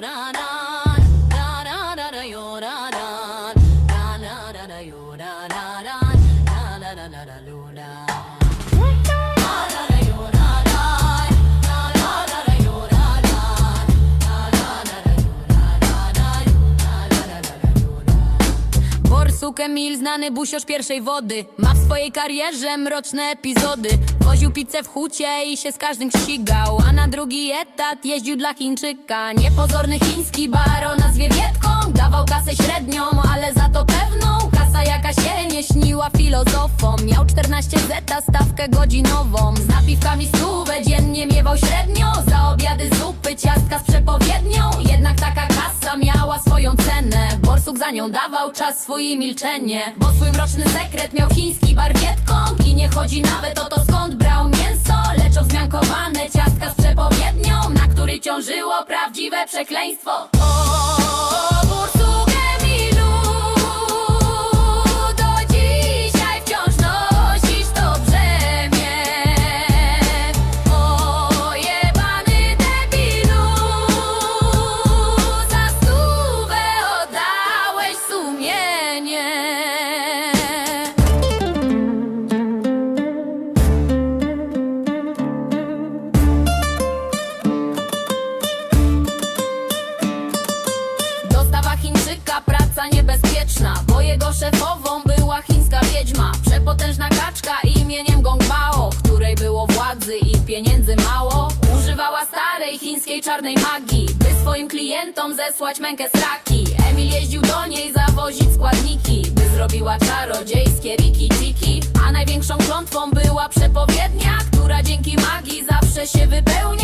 da da da da da. Borsuk Emil, znany busiosz pierwszej wody. Ma w swojej karierze mroczne epizody. Woził pizzę w hucie i się z każdym ścigał. A na drugi etat jeździł dla Chińczyka. Niepozorny chiński bar o nazwie Wietką Dawał kasę średnią, ale za to pewną Kasa jaka się nie śniła filozofom. Miał 14 zeta, stawkę godzinową. Z napiwkami stówę dziennie miewał średnio. Za obiady zupy, ciastka z przepowiednią nią dawał czas swój i milczenie. Bo swój mroczny sekret miał chiński bar Wietkong I nie chodzi nawet o to skąd brał mięso Lecz o wzmiankowane ciastka z przepowiednią Na której ciążyło prawdziwe przekleństwo Praca niebezpieczna Bo jego szefową była chińska wiedźma. Przepotężna kaczka imieniem Gong Bao Której było władzy i pieniędzy mało. Używała starej chińskiej czarnej magii By swoim klientom zesłać mękę z raki Emil jeździł do niej zawozić składniki By zrobiła czarodziejskie riki tiki A największą klątwą była przepowiednia Która dzięki magii zawsze się wypełnia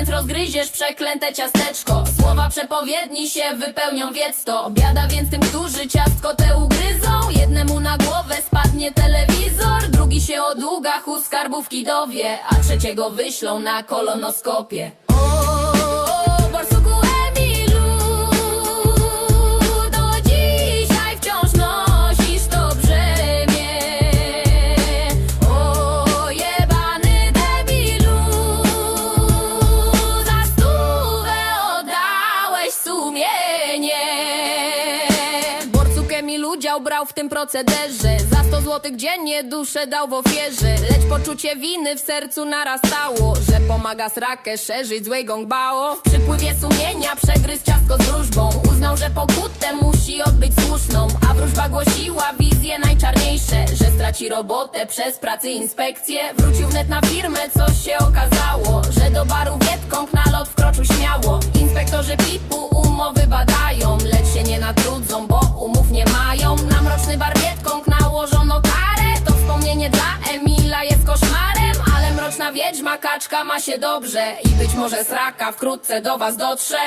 więc rozgryziesz przeklęte ciasteczko. Słowa przepowiedni się wypełnią, wiedz to. Biada więc tym, którzy ciastko te ugryzą. Jednemu na głowę spadnie telewizor Drugi się o długach u skarbówki dowie A trzeciego wyślą na kolonoskopie. O, Borsuku Emilu brał w tym procederze. Za 100 złotych dziennie duszę dał w ofierze. Lecz poczucie winy w sercu narastało Że pomaga srakę szerzyć złej gongbao. W przypływie sumienia przegryzł ciastko z wróżbą. Uznał, że pokutę musi odbyć słuszną. A wróżba głosiła wizje najczarniejsze Że straci robotę przez pracy inspekcję. Wrócił wnet na firmę, co się okazało Że do baru Wietkąg na lot wkroczył Wspomnienie dla Emila jest koszmarem Ale mroczna wiedźma kaczka ma się dobrze I być może sraka wkrótce do was dotrze